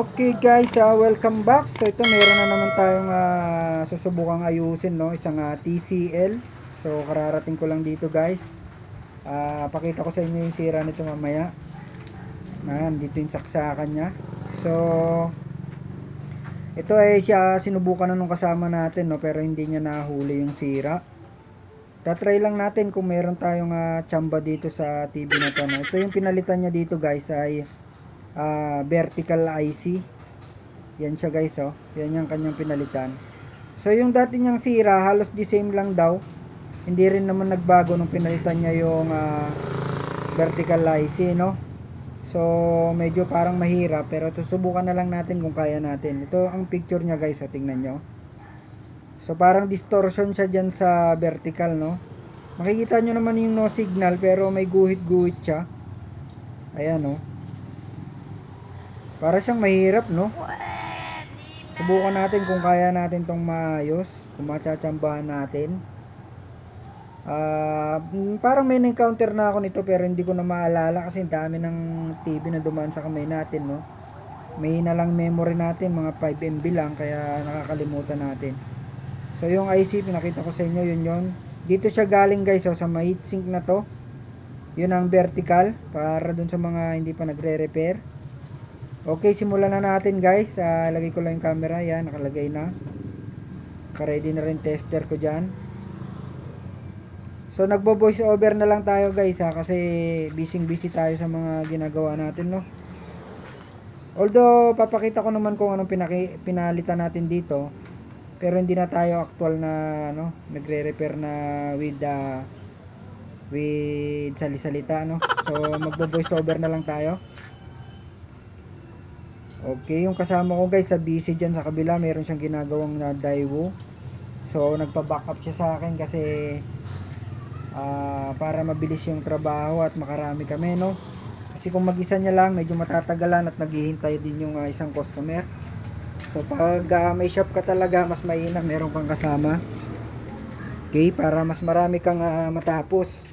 Okay guys, ah, welcome back. So ito meron na naman tayong ah, susubukang ayusin no, isang ah, TCL. So kararating ko lang dito guys. Ah, pakita ko sa inyo yung sira nito mamaya. Ayan, dito yung saksakan niya. So ito ay siya sinubukan na nung kasama natin no, pero hindi niya nahuli yung sira. Tatry lang natin kung meron tayong ah, tsamba dito sa TV na to. No. Ito yung pinalitan niya dito guys ay ah, vertical IC. Yan siya guys oh. Yan yung kanyang pinalitan. So yung dati niyang sira, halos the same lang daw. Hindi rin naman nagbago nung pinalitan niya yung ah, vertical IC no. So medyo parang mahirap pero susubukan na lang natin kung kaya natin. Ito ang picture niya guys, oh, tingnan nyo. So parang distortion siya dyan sa vertical no. Makikita nyo naman yung no signal pero may guhit-guhit siya. Ayan no. Para siyang mahirap, no? Subukan natin kung kaya natin tong maayos, kung matsatsambahan natin. Mm, parang may encounter na ako nito pero hindi ko na maalala kasi dami ng TV na dumaan sa kamay natin, no? May na lang memory natin, mga 5 MB lang kaya nakakalimutan natin. So yung IC pinakita ko sa inyo, yun yun. Dito siya galing guys, oh, sa may heatsink na to. Yun ang vertical para dun sa mga hindi pa nagre-repair. Okay, simulan na natin guys. Ah, lagay ko lang yung camera. Yan, nakalagay na. Naka-ready na rin tester ko dyan. So, nagbo-voice over na lang tayo guys ha. Kasi busy busy tayo sa mga ginagawa natin no. Although, papakita ko naman kung anong pinaki, pinalitan natin dito. Pero hindi na tayo actual na no, nagre-repair na with the with salisalita no. So, magbo-voice over na lang tayo. Okay, yung kasama ko guys sa busy dyan sa kabila, meron siyang ginagawang na Daiwo. So, nagpa-backup siya sa akin kasi ah, para mabilis yung trabaho at makarami kami, no? Kasi kung mag-isa niya lang, medyo matatagalan at naghihintay din yung ah, isang customer. So, pag ah, may shop ka talaga, mas mainam, meron kang kasama. Okay, para mas marami kang ah, matapos.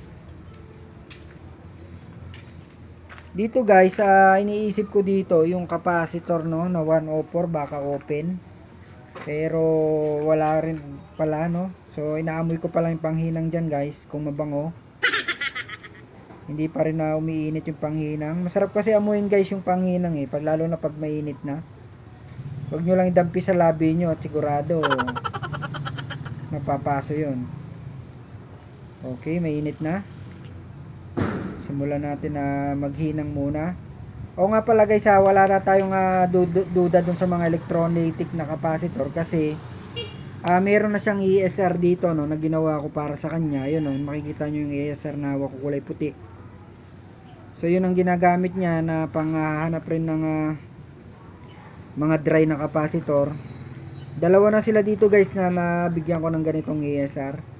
Dito guys, ah, iniisip ko dito yung capacitor no na 104 baka open. Pero wala rin pala no. So inaamoy ko pa lang yung panghinang diyan guys kung mabango. Hindi pa rin na umiinit yung panghinang. Masarap kasi amuin guys yung panghinang eh, pag lalo na pag mainit na. Huwag nyo lang idampi sa labi nyo at sigurado mapapaso yun. Okay, mainit na simulan natin na maghinang muna. O nga pala guys, ha, wala na tayong du- duda dun sa mga electrolytic na capacitor kasi ah meron na siyang ESR dito no, na ginawa ko para sa kanya. Yun no, makikita nyo yung ESR na hawak ko kulay puti. So yun ang ginagamit niya na panghahanap rin ng ah, mga dry na capacitor. Dalawa na sila dito guys na nabigyan ko ng ganitong ESR.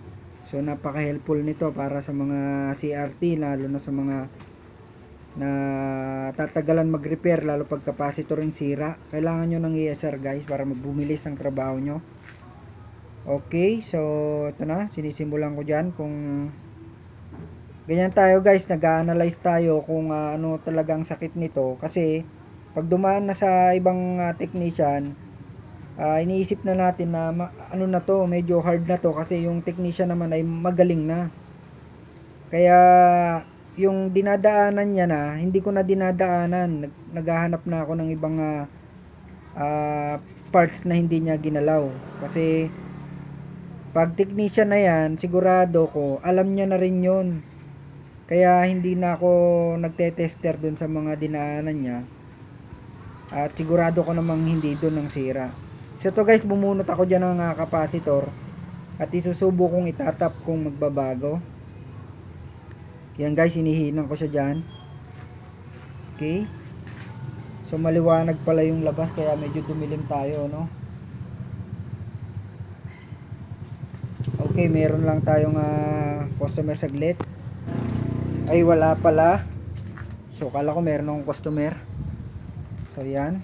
So napaka-helpful nito para sa mga CRT lalo na sa mga na tatagalan mag-repair lalo pag capacitor yung sira. Kailangan nyo ng ESR guys para mabumilis ang trabaho nyo. Okay, so ito na, sinisimulan ko dyan kung ganyan tayo guys, nag-analyze tayo kung ah, ano talagang sakit nito kasi pag dumaan na sa ibang ah, technician, ah, iniisip na natin na ma- ano na to, medyo hard na to kasi yung technician naman ay magaling na. Kaya yung dinadaanan niya na, hindi ko na dinadaanan. Nag, naghahanap na ako ng ibang ah, parts na hindi niya ginalaw. Kasi pag technician na yan, sigurado ko, alam niya na rin yun. Kaya hindi na ako nagte-tester dun sa mga dinaanan niya. At sigurado ko namang hindi dun ang sira. So to guys, bumunot ako dyan ng ah, capacitor at isusubo kong itatap kung magbabago. Yan guys, hinihinang ko siya dyan. Okay. So maliwanag pala yung labas kaya medyo dumilim tayo, no? Okay, meron lang tayong ah, customer saglit. Ay, wala pala. So, kala ko meron akong customer. So, yan.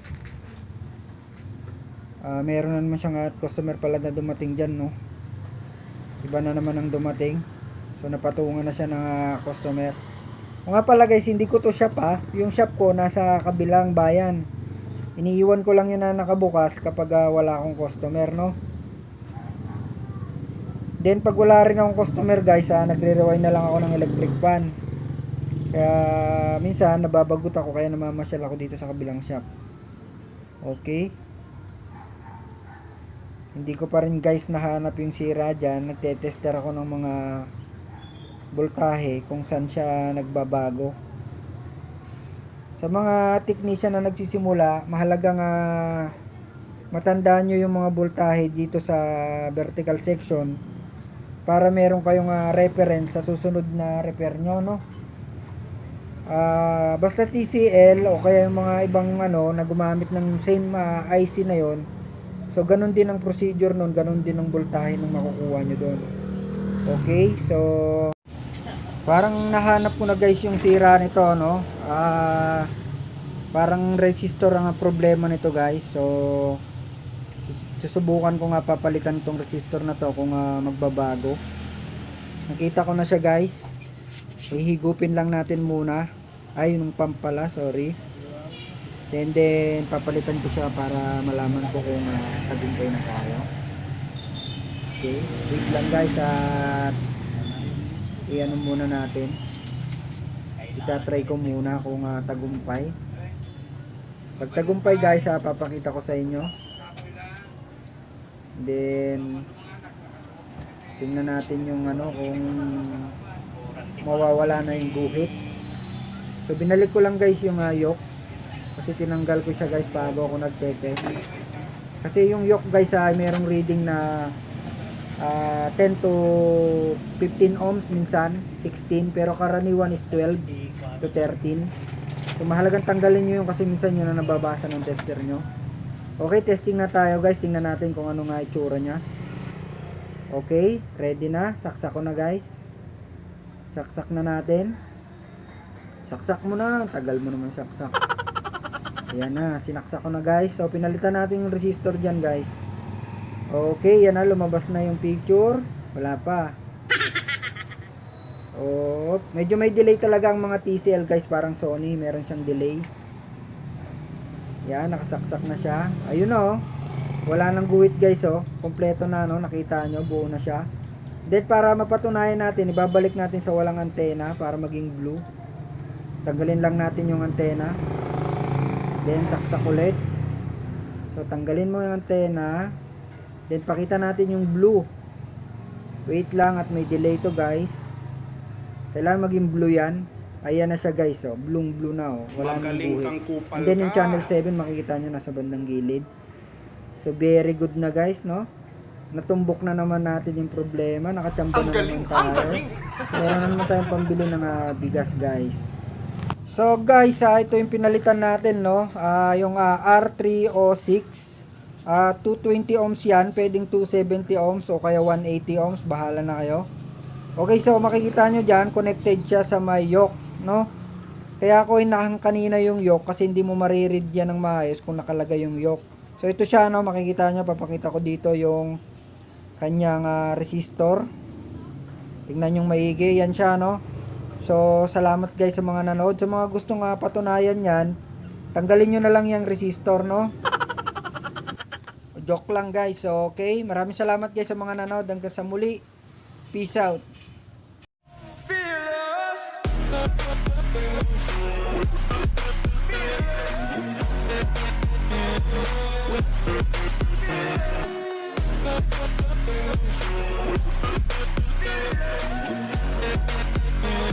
Ah, meron na naman siyang ah, customer pala na dumating dyan, no? Iba na naman ang dumating. So, napatungan na siya ng ah, customer. O nga pala guys, hindi ko to shop ha. Yung shop ko nasa kabilang bayan. Iniiwan ko lang yun na nakabukas kapag ah, wala akong customer, no? Then pag wala rin akong customer guys, ah, nagre-rewind na lang ako ng electric fan. Kaya minsan nababagot ako kaya namamasyal ako dito sa kabilang shop. Okay? Hindi ko pa rin guys nahanap yung sira dyan. Nagte-tester ako ng mga voltahe kung saan siya nagbabago. Sa mga technician na nagsisimula, mahalagang ah, matandaan nyo yung mga voltahe dito sa vertical section para meron kayong ah, reference sa susunod na repair nyo, no? Ah, basta TCL o kaya yung mga ibang ano na gumamit ng same ah, IC na yon. So ganun din ang procedure nun, ganun din ang voltahe ng makukuha nyo doon. Okay, so parang nahanap ko na guys yung sira nito, no? Ah, parang resistor ang problema nito guys. So susubukan ko nga papalitan tong resistor na to kung ah, magbabago. Nakita ko na siya guys. Ihigupin lang natin muna. Ay, yung pump pala, sorry. Then, then, papalitan ko siya para malaman ko kung uh, tagumpay na tayo. Okay, wait lang guys at i-ano muna natin. Itatry ko muna kung ah, tagumpay. Pag tagumpay guys, ah, papakita ko sa inyo. Then, tingnan natin yung ano kung mawawala na yung guhit. So binalik ko lang guys yung uh, yoke kasi tinanggal ko siya guys bago ako nagtete. Kasi yung yoke guys ay merong reading na ah, 10 to 15 ohms minsan, 16 pero karaniwan is 12 to 13. So mahalagang tanggalin nyo yun kasi minsan yun na nababasa ng tester nyo. Okay, testing na tayo guys. Tingnan natin kung ano nga itsura niya. Okay, ready na. Saksak ko na guys. Saksak na natin. Saksak mo na. Tagal mo naman saksak. Ayan na. Sinaksak ko na guys. So, pinalitan natin yung resistor dyan guys. Okay, yan na. Lumabas na yung picture. Wala pa. Oh, medyo may delay talaga ang mga TCL guys. Parang Sony. Meron siyang delay. Yan, nakasaksak na siya. Ayun oh. Wala nang guhit guys oh. Kompleto na no. Nakita nyo, buo na siya. Then para mapatunayan natin, ibabalik natin sa walang antena para maging blue. Tanggalin lang natin yung antena. Then saksak ulit. So tanggalin mo yung antena. Then pakita natin yung blue. Wait lang at may delay to guys. Kailangan maging blue yan. Ayan na siya guys oh. Blue blue na oh. Wala nang Magaling kupal And then yung channel 7 makikita nyo nasa bandang gilid. So very good na guys no. Natumbok na naman natin yung problema. Nakachamba na naman tayo. Meron na naman tayong pambili ng ah, bigas guys. So guys, ah, ito yung pinalitan natin no. Ah, yung ah, R306. Ah, 220 ohms yan. Pwedeng 270 ohms o kaya 180 ohms. Bahala na kayo. Okay, so makikita nyo dyan, connected siya sa may yoke, no? Kaya ako inahang kanina yung yoke kasi hindi mo mariread yan ng maayos kung nakalagay yung yoke. So ito siya, no? Makikita nyo, papakita ko dito yung kanyang ah, resistor. Tingnan yung maigi, yan siya, no? So, salamat guys sa mga nanood. Sa mga gusto nga ah, patunayan yan, tanggalin nyo na lang yung resistor, no? Joke lang guys. So, okay. Maraming salamat guys sa mga nanood. Hanggang sa muli. Peace out. Yeah.